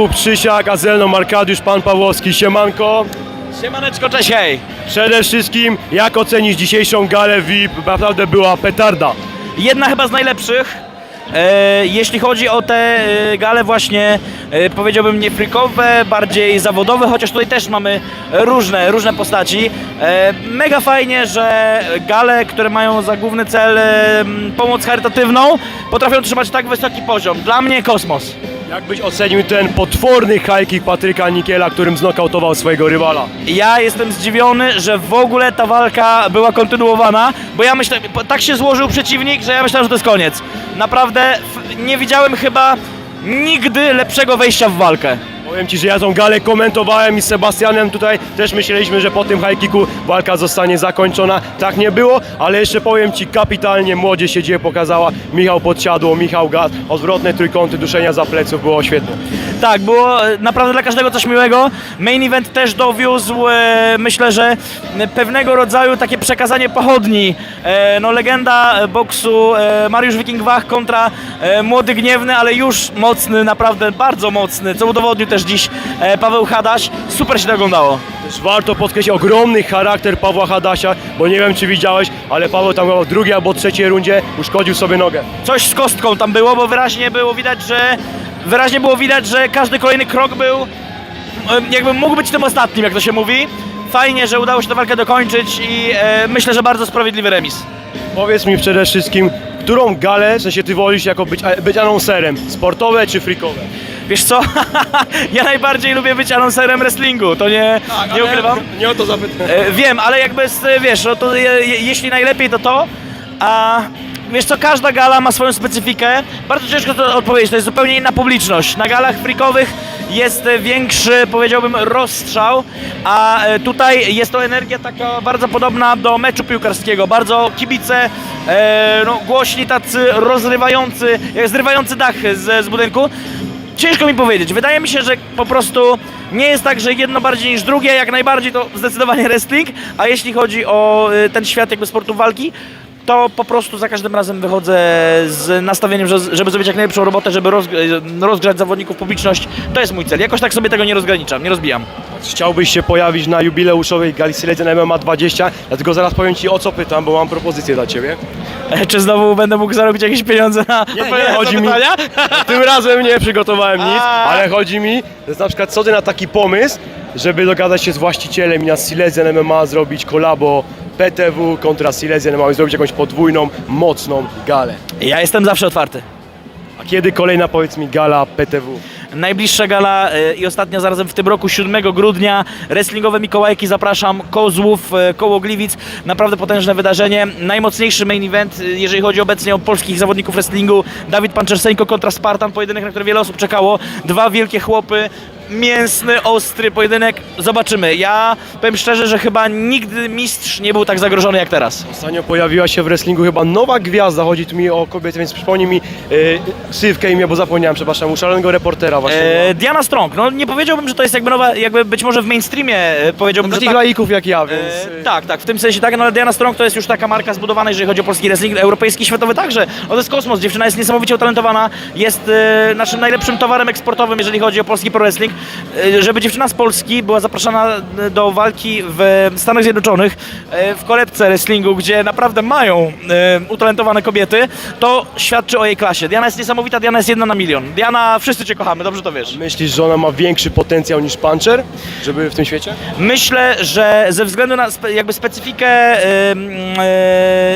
Jakub Krzysiak, a ze mną Arkadiusz Pan Pawłowski. Siemanko. Siemaneczko, cześć, hej! Przede wszystkim, jak ocenisz dzisiejszą galę VIP? Naprawdę była petarda. Jedna chyba z najlepszych. E, jeśli chodzi o te e, gale właśnie, e, powiedziałbym nie frykowe, bardziej zawodowe, chociaż tutaj też mamy różne, różne postaci. E, mega fajnie, że gale, które mają za główny cel e, pomoc charytatywną, potrafią trzymać tak wysoki poziom. Dla mnie kosmos. Jak byś ocenił ten potworny high Patryka Nikiela, którym znokautował swojego rywala? Ja jestem zdziwiony, że w ogóle ta walka była kontynuowana, bo ja myślę, tak się złożył przeciwnik, że ja myślałem, że to jest koniec. Naprawdę nie widziałem chyba nigdy lepszego wejścia w walkę. Powiem Ci, że ja tą galę komentowałem i z Sebastianem tutaj też myśleliśmy, że po tym high kicku walka zostanie zakończona. Tak nie było, ale jeszcze powiem Ci, kapitalnie młodzie się dzieje pokazała. Michał podsiadło, Michał gaz, odwrotne trójkąty, duszenia za pleców, było świetnie. Tak, było e, naprawdę dla każdego coś miłego. Main event też dowiózł, e, myślę, że pewnego rodzaju takie przekazanie pochodni. E, no legenda boksu e, Mariusz Wiking Wach kontra e, młody gniewny, ale już mocny, naprawdę bardzo mocny, co udowodnił też dziś e, Paweł Hadaś. Super się to oglądało. Też warto podkreślić ogromny charakter Pawła Hadasia, bo nie wiem czy widziałeś, ale Paweł tam w drugiej albo trzeciej rundzie uszkodził sobie nogę. Coś z kostką tam było, bo wyraźnie było widać, że wyraźnie było widać, że każdy kolejny krok był em, jakby mógł być tym ostatnim, jak to się mówi. Fajnie, że udało się tę walkę dokończyć i e, myślę, że bardzo sprawiedliwy remis. Powiedz mi przede wszystkim, którą galę, w sensie ty wolisz jako być, być anonserem, sportowe czy freakowe? Wiesz co? ja najbardziej lubię być anonserem wrestlingu, to nie, nie ukrywam. Nie o to zapytałem. E, wiem, ale jakby wiesz, no to je, je, jeśli najlepiej to to, a wiesz co, każda gala ma swoją specyfikę. Bardzo ciężko to odpowiedzieć, to jest zupełnie inna publiczność. Na galach freakowych jest e, większy, powiedziałbym, rozstrzał, a e, tutaj jest to energia taka bardzo podobna do meczu piłkarskiego. Bardzo kibice, e, no, głośni, tacy rozrywający, jak zrywający dach z, z budynku. Ciężko mi powiedzieć. Wydaje mi się, że po prostu nie jest tak, że jedno bardziej niż drugie. Jak najbardziej to zdecydowanie wrestling. A jeśli chodzi o y, ten świat jakby sportu walki, to po prostu za każdym razem wychodzę z nastawieniem, że- żeby zrobić jak najlepszą robotę, żeby rozg- rozgrzać zawodników, publiczność. To jest mój cel. Jakoś tak sobie tego nie rozgraniczam, nie rozbijam. Chciałbyś się pojawić na jubileuszowej gali na MMA 20, dlatego zaraz powiem ci o co pytam, bo mam propozycję dla ciebie. E, Czy znowu będę mógł zarobić jakieś pieniądze na Nie, nie, chodzi mi-? Tym razem nie przygotowałem nic, ale chodzi mi, że na przykład co ty na taki pomysł, żeby dogadać się z właścicielem i na Silesian MMA zrobić kolabo PTW kontra Silesian MMA i zrobić jakąś podwójną, mocną galę. Ja jestem zawsze otwarty. A kiedy kolejna, powiedz mi, gala PTW? Najbliższa gala e, i ostatnia zarazem w tym roku, 7 grudnia, wrestlingowe Mikołajki, zapraszam, Kozłów, e, koło Gliwic, naprawdę potężne wydarzenie, najmocniejszy main event, e, jeżeli chodzi obecnie o polskich zawodników wrestlingu, Dawid Panczerseńko kontra Spartan, pojedynek, na który wiele osób czekało, dwa wielkie chłopy, mięsny, ostry pojedynek, zobaczymy. Ja powiem szczerze, że chyba nigdy mistrz nie był tak zagrożony jak teraz. Ostatnio pojawiła się w wrestlingu chyba nowa gwiazda, chodzi tu mi o kobietę, więc przypomnij mi yy, ksywkę imię, bo zapomniałem, przepraszam, u szalonego reportera właśnie. E, Diana Strong, no nie powiedziałbym, że to jest jakby nowa, jakby być może w mainstreamie e, powiedziałbym, Dla że takich tak. laików jak ja, więc... E, yy, tak, tak, w tym sensie tak, no ale Diana Strong to jest już taka marka zbudowana, jeżeli chodzi o polski wrestling, europejski, światowy także. No to jest kosmos, dziewczyna jest niesamowicie utalentowana, jest e, naszym najlepszym towarem eksportowym, jeżeli chodzi o polski pro wrestling. E, żeby dziewczyna z Polski była zapraszana e, do walki w Stanach Zjednoczonych, e, w kolebce wrestlingu, gdzie naprawdę mają utalentowane kobiety, to świadczy o jej klasie. Diana jest niesamowita, Diana jest jedna na milion. Diana, wszyscy Cię kochamy, dobrze to wiesz. Myślisz, że ona ma większy potencjał niż Puncher, żeby w tym świecie? Myślę, że ze względu na spe, jakby specyfikę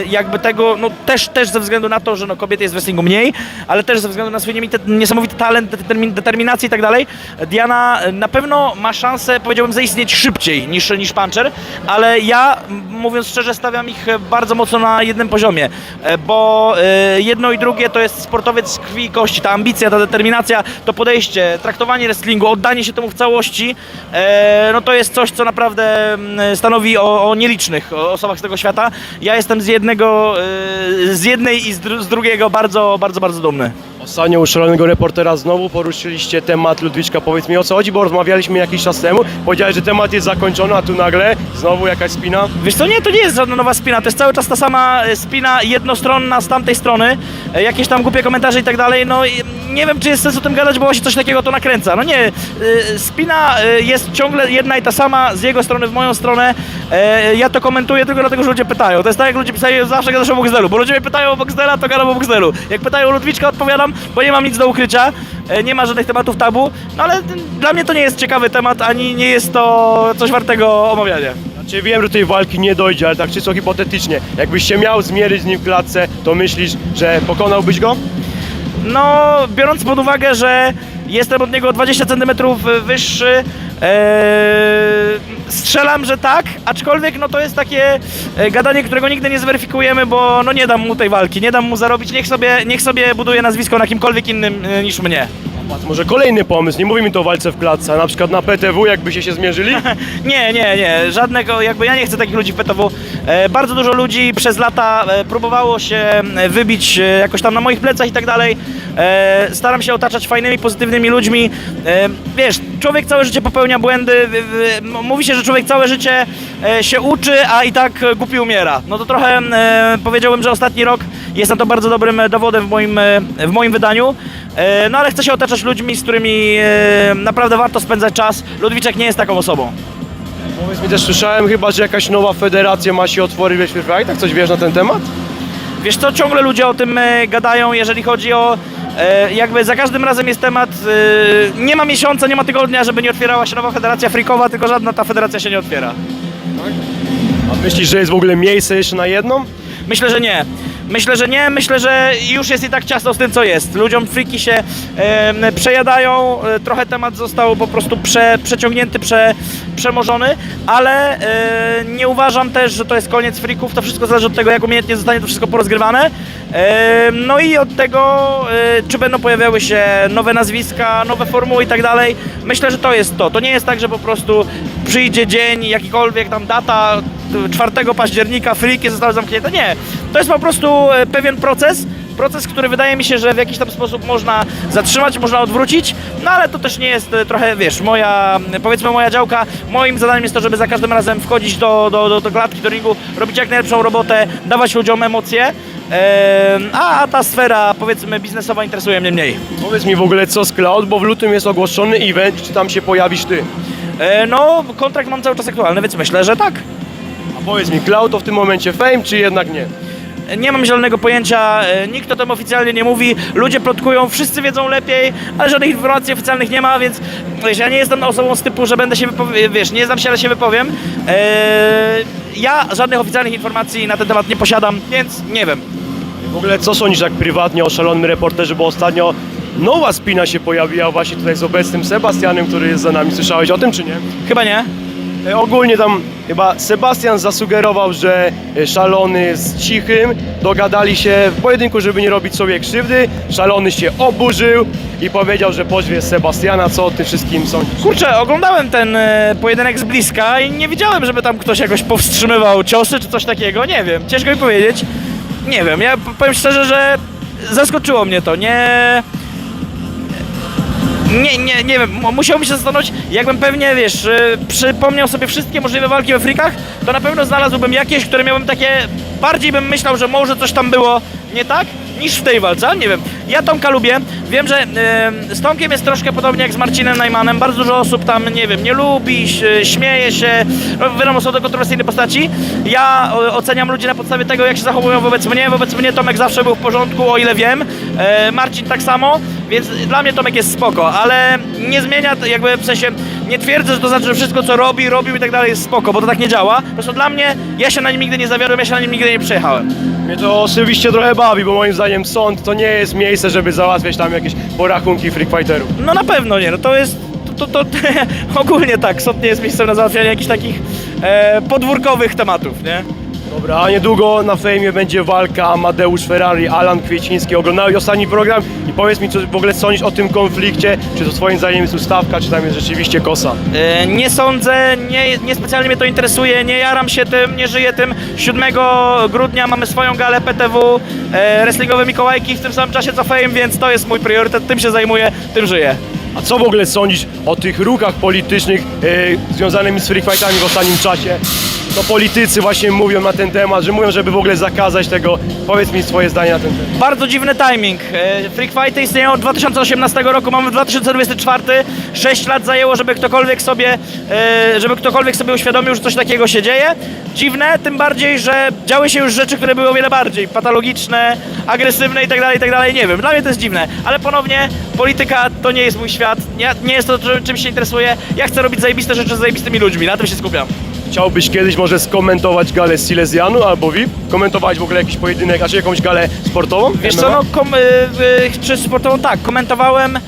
jakby tego, no też, też ze względu na to, że no, kobiet jest w wrestlingu mniej, ale też ze względu na swój niesamowity talent, determin, determinację i tak dalej, Diana na pewno ma szansę, powiedziałbym, zaistnieć szybciej niż, niż Puncher, ale ja, mówiąc szczerze, stawiam ich bardzo mocno na jednym poziomie, e, bo e, jedno i drugie to jest sportowiec z krwi i kości, ta ambicja, ta determinacja, to podejście, traktowanie wrestlingu, oddanie się temu w całości, e, no to jest coś, co naprawdę stanowi o, o nielicznych osobach z tego świata. Ja jestem z jednego, z jednej i z, dru- z drugiego bardzo, bardzo, bardzo dumny. Ostatnio u szalonego reportera znowu poruszyliście temat Ludwiczka. Powiedz mi o co chodzi, bo rozmawialiśmy jakiś czas temu. Powiedziałeś, że temat jest zakończony, a tu nagle znowu jakaś spina. Wiesz co, nie, to nie jest żadna nowa spina, to jest cały czas ta sama e, spina jednostronna z tamtej strony, e, jakieś tam głupie komentarze i tak dalej, no i nie wiem, czy jest sens o tym gadać, bo właśnie coś takiego to nakręca. No nie, y, spina y, jest ciągle jedna i ta sama z jego strony w moją stronę. E, ja to komentuję tylko dlatego, że ludzie pytają. To jest tak, jak ludzie pisali zawsze gadasz o Boxdelu, bo ludzie mnie pytają o Boxdela, to gadam o Boxdelu. Jak pytają o Ludwiczka, odpowiadam, bo nie mam nic do ukrycia, e, nie ma żadnych tematów tabu, no ale dla mnie to nie jest ciekawy temat, ani nie jest to coś wartego omawiania. Znaczy wiem, że tej walki nie dojdzie, ale tak czysto hipotetycznie. Jakbyś się miał zmierzyć z nim w klatce, to myślisz, że pokonałbyś go? No, biorąc pod uwagę, że jestem od niego 20 cm wyższy, e, strzelam, że tak, aczkolwiek no to jest takie e, gadanie, którego nigdy nie zweryfikujemy, bo no nie dam mu tej walki, nie dam mu zarobić, niech sobie, niech sobie buduje nazwisko na kimkolwiek innym e, niż mnie. Może kolejny pomysł, nie mówimy to o walce w klatce, a na przykład na PTW jakbyście się zmierzyli? Nie, nie, nie, żadnego, jakby ja nie chcę takich ludzi w PTW. E, bardzo dużo ludzi przez lata e, próbowało się e, wybić e, jakoś tam na moich plecach i tak dalej. E, staram się otaczać fajnymi, pozytywnymi ludźmi. E, wiesz, człowiek całe życie popełnia błędy. w- w- Mówi się, że człowiek całe życie e, się uczy, a i tak e, głupi umiera. No to trochę e, powiedziałbym, że ostatni rok jest na to bardzo dobrym e, dowodem w moim, e, w moim wydaniu. E, no ale chcę się otaczać ludźmi, z którymi naprawdę warto spędzać czas. Ludwiczek nie jest taką osobą. Powiedz mi też, słyszałem chyba, że jakaś nowa federacja ma się otworzyć we Świetłach, tak coś wiesz na ten temat? Wiesz co, ciągle ludzie o tym gadają, jeżeli chodzi o jakby za każdym razem jest temat, nie ma miesiąca, nie ma tygodnia, żeby nie otwierała się nowa federacja frikowa, tylko żadna ta federacja się nie otwiera. A myślisz, że jest w ogóle miejsce jeszcze na jedną? Myślę, że nie. Myślę, że nie. Myślę, że już jest i tak ciasno z tym, co jest. Ludziom friki się e, przejadają. E, trochę temat został po prostu prze, przeciągnięty, prze, przemożony, ale e, nie uważam też, że to jest koniec frików. To wszystko zależy od tego, jak umiejętnie zostanie to wszystko porozgrywane. E, no i od tego, e, czy będą pojawiały się nowe nazwiska, nowe formuły i tak dalej. Myślę, że to jest to. To nie jest tak, że po prostu przyjdzie dzień, jakikolwiek tam data, 4 października friki zostały zamknięte. Nie. To jest po prostu e, pewien proces. Proces, który wydaje mi się, że w jakiś tam sposób można zatrzymać, można odwrócić, no ale to też nie jest e, trochę, wiesz, moja, powiedzmy moja działka. Moim zadaniem jest to, żeby za każdym razem wchodzić do, do, do, do klatki, do ringu, robić jak najlepszą robotę, dawać ludziom emocje, a, a ta sfera, powiedzmy, biznesowa interesuje mnie mniej. Powiedz mi w ogóle co z Cloud, bo w lutym jest ogłoszony event, czy tam się pojawisz ty? E, no, kontrakt mam cały czas aktualny, więc myślę, że tak. Powiedz mi, Cloud to w tym momencie fame, czy jednak nie? Nie mam zielonego pojęcia, e, nikt o tym oficjalnie nie mówi, ludzie plotkują, wszyscy wiedzą lepiej, ale żadnych informacji oficjalnych nie ma, więc wiesz, ja nie jestem osobą z typu, że będę się wypowie- wiesz, nie znam się, ale się wypowiem. Eee, ja żadnych oficjalnych informacji na ten temat nie posiadam, więc nie wiem. W ogóle co sądzisz tak prywatnie o szalonym reporterze, bo ostatnio nowa spina się pojawiła właśnie tutaj z obecnym Sebastianem, który jest za nami. Słyszałeś o tym, czy nie? Chyba nie. E, Ogólnie tam chyba Sebastian zasugerował, że e, szalony z cichym dogadali się w pojedynku, żeby nie robić sobie krzywdy. Szalony się oburzył i powiedział, że pozwie Sebastiana. Co o tym wszystkim sądzisz? Kurczę, oglądałem ten e, pojedynek z bliska i nie widziałem, żeby tam ktoś jakoś powstrzymywał ciosy czy coś takiego, nie wiem, ciężko mi powiedzieć. Nie wiem, ja powiem szczerze, że zaskoczyło mnie to, nie... Nie, nie, nie wiem, mu- musiał mi się zastanowić, jakbym pewnie, wiesz, y, przypomniał sobie wszystkie możliwe walki we frikach, to na pewno znalazłbym jakieś, które miałbym takie, bardziej bym myślał, że może coś tam było nie tak, niż w tej walce, ale nie wiem. Ja Tomka lubię, wiem, że y, z Tomkiem jest troszkę podobnie jak z Marcinem Najmanem, bardzo dużo osób tam, nie wiem, nie lubi, śmieje się, no, wiadomo, są to kontrowersyjne postaci. Ja oceniam ludzi na podstawie tego, jak się zachowują wobec mnie, wobec mnie Tomek zawsze był w porządku, o ile wiem, e, Marcin tak samo, więc dla mnie Tomek jest spoko, ale nie zmienia, jakby w sensie, nie twierdzę, że to znaczy, że wszystko co robi, robił i tak dalej jest spoko, bo to tak nie działa. Po prostu dla mnie, ja się na nim nigdy nie zawiodłem, ja się na nim nigdy nie przejechałem. Mnie to osobiście trochę bawi, bo moim zdaniem sąd to nie jest miejsce, żeby załatwiać tam jakieś porachunki freak fighterów. No na pewno nie, no to jest, to, to, to ogólnie tak, sąd nie jest miejscem na załatwianie jakichś takich e, podwórkowych tematów, nie? Dobra, a niedługo na fejmie będzie walka Amadeusz Ferrari, Alan Kwieciński. Oglądałeś ostatni program i powiedz mi, co w ogóle sądzisz o tym konflikcie? Czy to twoim zdaniem jest ustawka, czy tam jest rzeczywiście kosa? E, Nie sądzę, nie, nie specjalnie mnie to interesuje, nie jaram się tym, nie żyję tym. 7 grudnia mamy swoją galę PTW, e, wrestlingowe Mikołajki w tym samym czasie co Fame, więc to jest mój priorytet, tym się zajmuję, tym żyję. A co w ogóle sądzisz o tych ruchach politycznych e, związanymi z freak fightami w ostatnim czasie? To politycy właśnie mówią na ten temat, że mówią, żeby w ogóle zakazać tego. Powiedz mi swoje zdanie na ten temat. Bardzo dziwny timing. E, Freak Fighty istnieją od 2018 roku, mamy 2024. 6 lat zajęło, żeby ktokolwiek sobie, e, żeby ktokolwiek sobie uświadomił, że coś takiego się dzieje. Dziwne, tym bardziej, że działy się już rzeczy, które były o wiele bardziej patologiczne, agresywne i tak dalej, i tak. Nie wiem, dla mnie to jest dziwne, ale ponownie polityka to nie jest mój świat, nie, nie jest to czym się interesuję. Ja chcę robić zajebiste rzeczy z zajebistymi ludźmi, na tym się skupiam. Chciałbyś kiedyś może skomentować galę Silesianu albo VIP? Komentować w ogóle jakiś pojedynek, a czy jakąś galę sportową? Wiesz MMA? co, no, kom, y, y, czy sportową tak, komentowałem y,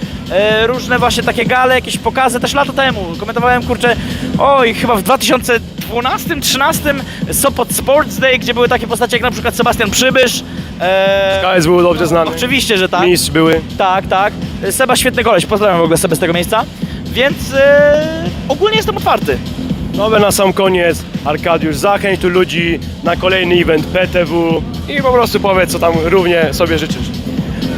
różne właśnie takie gale, jakieś pokazy też lata temu. Komentowałem, kurczę, oj, chyba w 2012-13 Sopot Sports Day, gdzie były takie postacie jak na przykład Sebastian Przybysz. E, KS był dobrze znany. Oczywiście, że tak. Mistrz były. Tak, tak. Seba świetny koleś, pozdrawiam w ogóle Sebę z tego miejsca. Więc e, ogólnie jestem otwarty. Dobra, na sam koniec, Arkadiusz, zachęć tu ludzi na kolejny event PTW i po prostu powiedz, co tam równie sobie życzysz.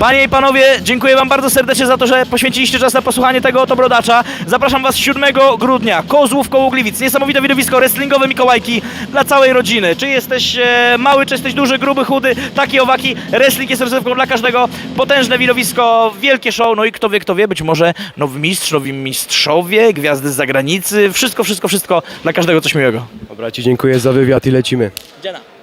Panie i panowie, dziękuję wam bardzo serdecznie za to, że poświęciliście czas na posłuchanie tego oto brodacza. Zapraszam was 7 grudnia, Kozłów koło Gliwic. Niesamowite widowisko wrestlingowe Mikołajki dla całej rodziny. Czy jesteś e, mały, czy jesteś duży, gruby, chudy, taki owaki, wrestling jest rozrywką dla każdego. Potężne widowisko, wielkie show, no i kto wie, kto wie, być może nowy mistrz, nowi mistrzowie, gwiazdy z zagranicy. Wszystko, wszystko, wszystko dla każdego coś miłego. Dobra, ci dziękuję za wywiad i lecimy. Dziena.